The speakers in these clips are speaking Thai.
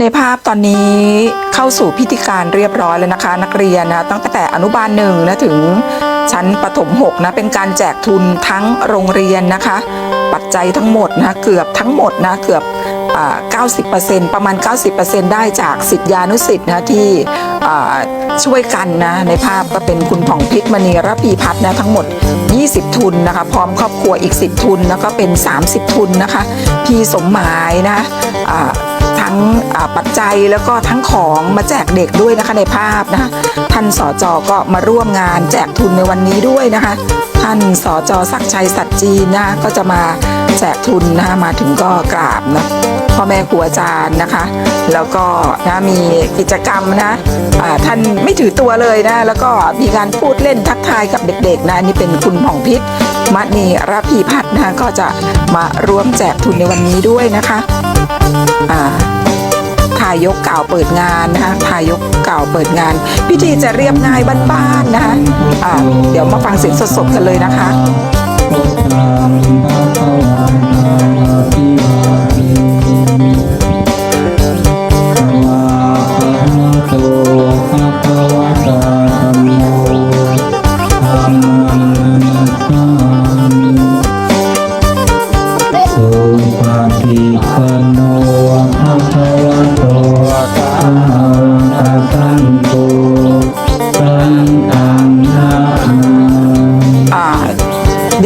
ในภาพตอนนี้เข้าสู่พิธีการเรียบร้อยแล้วนะคะ นักเรียนนะตั้งแต่อนุบาลหนึ่งนะถึงชั้นประถม6นะเป็นการแจกทุนทั้งโรงเรียนนะคะ ปัจจัยทั้งหมดนะเกือบทั้งหมดนะเกือบอ่า90%ประมาณ 90%ได้จากสิทธิานุสิทธิ์นะที่ช่วยกันนะในภาพก็เป็นคุณผ่องพิษมณีระพีพัฒน์นะทั้งหมด 20 ทุนนะคะพร้อมครอบครัวอีก 10 ทุนแล้วก็เป็น 30 ทุนนะคะ พี่สมหมายนะ ทั้งปัจจัยแล้วก็ทั้งของมาแจกเด็กด้วยนะคะในภาพนะคะท่านสจก็มาร่วมงานแจกทุนในวันนี้ด้วยนะคะ ท่านสจศักชัยสัตจีนนะคะก็จะมาแจกทุนนะคะมาถึงก็กราบนะพ่อแม่ครูอาจารย์นะคะ แล้วก็นะมีกิจกรรมนะอ่าท่านไม่ถือตัวเลยนะ แล้วก็มีการพูดเล่นทักทายกับเด็กๆนะนี่เป็นคุณผ่องพิษมณีรพีพัฒน์นะคะก็จะมาร่วมแจกทุนในวันนี้ด้วยนะคะ พายกเก่าเปิดงานนะคะพายกเก่าเปิดงาน พิธีจะเรียบง่ายบ้านๆนะคะะเดี๋ยวมาฟังเสียงสดๆกันเลยนะคะ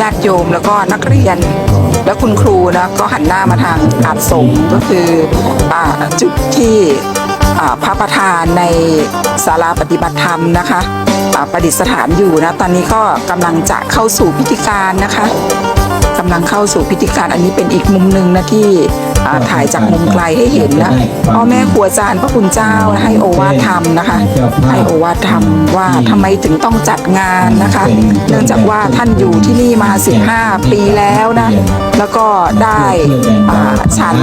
าติโยมแล้วก็นักเรียน และคุณครูนะก็หันหน้ามาทางอาจสงก็คืออจุดที่พระประธานในศาลาปฏิบัติธรรมนะคะ ประดิษฐานอยู่นะ ตอนนี้ก็กำลังจะเข้าสู่พิธีการนะคะกำลังเข้าสู่พิธีการอันนี้เป็นอีกมุมหนึ่งนะที่อ่าถ่ายจากมุมไกลให้เห็นนะพ่อแม่ครูอาจารย์พระคุณเจ้าให้โอวาทธรรมนะคะ ให้โอวาทธรรมว่าทำไมถึงต้องจัดงานนะคะ เนื่องจากว่าท่านอยู่ที่นี่มา 15 ปีแล้วนะ แล้วก็ได้อ่าฉัน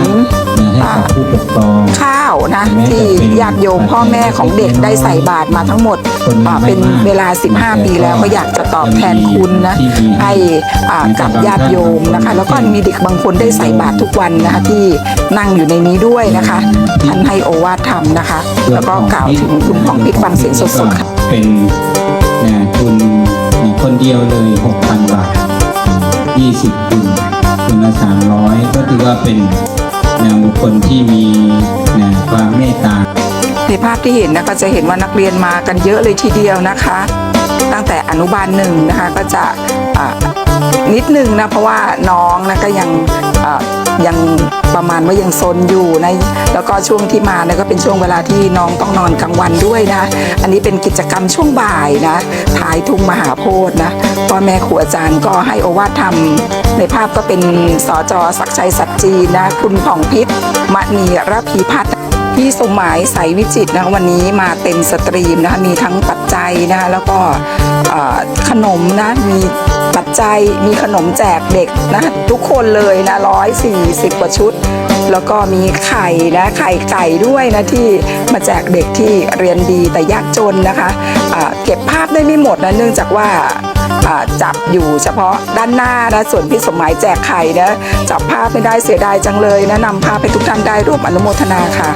ให้กับผู้ปกครองข้าวนะที่ญาติโยมพ่อแม่ของเด็กได้ใส่บาตรมาทั้งหมดอ่าเป็นเวลา 15 ปีแล้วก็อยากจะตอบแทนคุณนะให้อ่ากับญาติโยมนะคะ แล้วก็มีเด็กบางคนได้ใส่บาตรทุกวันนะคะที่นั่งอยู่ในนี้ด้วยนะคะท่านให้โอวาทธรรมนะคะ แล้วก็กล่าวถึงคุณของพิษฟังเสียงสดๆค่ะเป็นนะทุนนะคนเดียวเลย 6,000 บาท 20ทุนทุนละ300 ก็ถือว่าเป็นนะบุคคลที่มีนะความเมตตา ในภาพที่เห็นนะก็จะเห็นว่านักเรียนมากันเยอะเลยทีเดียวนะคะ ตั้งแต่อนุบาลหนึ่งนะคะก็จะนิดนึงนะเพราะว่าน้องนะก็ยังยังประมาณว่ายังซนอยู่นะแล้วก็ช่วงที่มาเนี่ยก็เป็นช่วงเวลาที่น้องต้องนอนกลางวันด้วยนะ อันนี้เป็นกิจกรรมช่วงบ่ายนะท้ายทุ่งมหาโพธิ์นะพ่อแม่ครูอาจารย์ก็ให้โอวาทธรรมในภาพก็เป็นสจศักชัยสัจจีนะ คุณผ่องพิษมณีระพีพัฒน์ พี่สมหมายใสวิจิตนะคะวันนี้มาเต็มสตรีมนะคะมีทั้งปัจจัยนะคะแล้วก็ขนมนะมีปัจจัยมีขนมแจกเด็กนะทุกคนเลยนะร้อยสี่สิบกว่าชุด แล้วก็มีไข่นะไข่ไก่ด้วยนะที่มาแจกเด็กที่เรียนดีแต่ยากจนนะคะะเก็บภาพได้ไม่หมดนะเนื่องจากว่าอ่าจับอยู่เฉพาะด้านหน้านะส่วนพี่สมหมายแจกไข่นะจับภาพไม่ได้เสียดายจังเลยนะนำภาพให้ทุกท่านได้ร่วมอนุโมทนาค่ะ